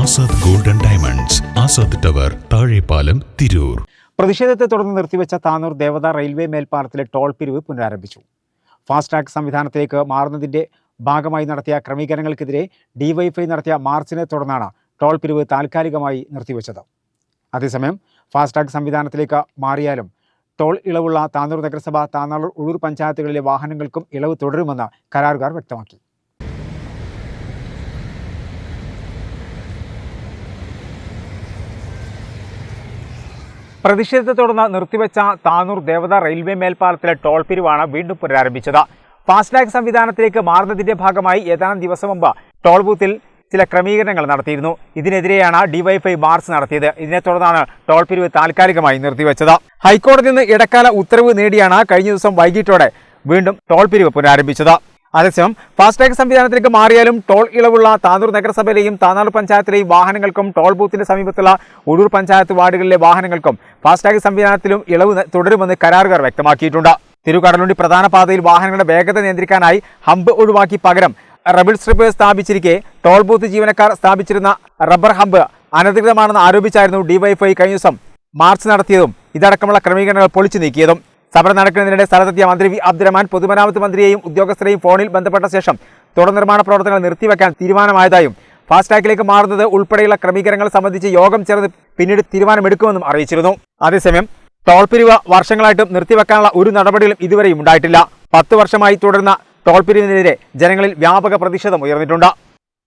Azad golden diamonds Azad tower Thazhepalam Tirur. പ്രതിഷേധത്തെ തുടർന്ന് നിർത്തിവെച്ച താനൂർ ദേവത റെയിൽവേ മേൽപ്പാലത്തിലെ ടോൾ പിരിവ് പുനരാരംഭിച്ചു. ഫാസ്ടാഗ് സംവിധാനത്തിലേക്ക് മാറുന്നതിന്റെ ഭാഗമായി നടത്തിയ ക്രമീകരണങ്ങൾക്കെതിരെ ഡിവൈഫൈ നടത്തിയ മാർച്ചിനെ തുടർന്നാണ് ടോൾ പിരിവ് താൽക്കാലികമായി നിർത്തിവെച്ചത്. അതേസമയം ഫാസ്ടാഗ് സംവിധാനത്തിലേക്ക് മാറിയാലും ടോൾ ഇളവുള്ള താനൂർ നഗരസഭ താനൂർ ഉഴൂർ പഞ്ചായത്തുകളിലെ വാഹനങ്ങൾക്കും ഇളവ് തുടരുമെന്ന് കരാറുകാർ വ്യക്തമാക്കി. പ്രതിഷേധത്തെ തുടർന്ന് നിർത്തിവെച്ച താനൂർ ദേവത റെയിൽവേ മേൽപ്പാലത്തിലെ ടോൾ പിരിവാണ് വീണ്ടും പുനരാരംഭിച്ചത്. ഫാസ്ടാഗ് സംവിധാനത്തിലേക്ക് മാറുന്നതിന്റെ ഭാഗമായി ഏതാനും ദിവസം മുമ്പ് ടോൾ ബൂത്തിൽ ചില ക്രമീകരണങ്ങൾ നടത്തിയിരുന്നു. ഇതിനെതിരെയാണ് ഡിവൈഫൈ മാർച്ച് നടത്തിയത്. ഇതിനെ തുടർന്നാണ് ടോൾ പിരിവ് താൽക്കാലികമായി നിർത്തിവെച്ചത്. ഹൈക്കോടതി നിന്ന് ഇടക്കാല ഉത്തരവ് നേടിയാണ് കഴിഞ്ഞ ദിവസം വൈകിട്ടോടെ വീണ്ടും ടോൾ പിരിവ് പുനരാരംഭിച്ചത്. അതേസമയം ഫാസ്ടാഗ് സംവിധാനത്തിലേക്ക് മാറിയാലും ടോൾ ഇളവുള്ള താനൂർ നഗരസഭയിലെയും താനാളൂർ പഞ്ചായത്തിലെയും വാഹനങ്ങൾക്കും ടോൾ ബൂത്തിന്റെ സമീപത്തുള്ള ഉടൂർ പഞ്ചായത്ത് വാർഡുകളിലെ വാഹനങ്ങൾക്കും ഫാസ്ടാഗ് സംവിധാനത്തിലും ഇളവ് തുടരുമെന്ന് കരാറുകാർ വ്യക്തമാക്കിയിട്ടുണ്ട്. തിരുകടലുണ്ടി പ്രധാന പാതയിൽ വാഹനങ്ങളുടെ വേഗത നിയന്ത്രിക്കാനായി ഹമ്പ് ഒഴിവാക്കി പകരം റബിൾ സ്ട്രിപ്പ് സ്ഥാപിച്ചിരിക്കെ ടോൾ ബൂത്ത് ജീവനക്കാർ സ്ഥാപിച്ചിരുന്ന റബ്ബർ ഹമ്പ് അനധികൃതമാണെന്ന് ആരോപിച്ചായിരുന്നു ഡിവൈഫൈ കഴിഞ്ഞ ദിവസം മാർച്ച് നടത്തിയതും ഇതടക്കമുള്ള ക്രമീകരണങ്ങൾ പൊളിച്ചു നീക്കിയതും. സമരം നടക്കുന്നതിനിടെ സ്ഥലത്തെത്തിയ മന്ത്രി വി അബ്ദുറഹ്മാൻ പൊതുമരാമത്ത് മന്ത്രിയെയും ഉദ്യോഗസ്ഥരെയും ഫോണിൽ ബന്ധപ്പെട്ട ശേഷം തുടർ നിർമ്മാണ പ്രവർത്തനങ്ങൾ നിർത്തിവെക്കാൻ തീരുമാനമായതായും ഫാസ്ടാഗിലേക്ക് മാറുന്നത് ഉൾപ്പെടെയുള്ള ക്രമീകരണങ്ങൾ സംബന്ധിച്ച് യോഗം ചേർന്ന് പിന്നീട് തീരുമാനമെടുക്കുമെന്നും അറിയിച്ചിരുന്നു. അതേസമയം ടോൾ പിരിവ് വർഷങ്ങളായിട്ടും നിർത്തിവെക്കാനുള്ള ഒരു നടപടികളും ഇതുവരെയും ഉണ്ടായിട്ടില്ല. പത്ത് വർഷമായി തുടരുന്ന ടോൾ പിരിവിനെതിരെ ജനങ്ങളിൽ വ്യാപക പ്രതിഷേധം ഉയർന്നിട്ടുണ്ട്.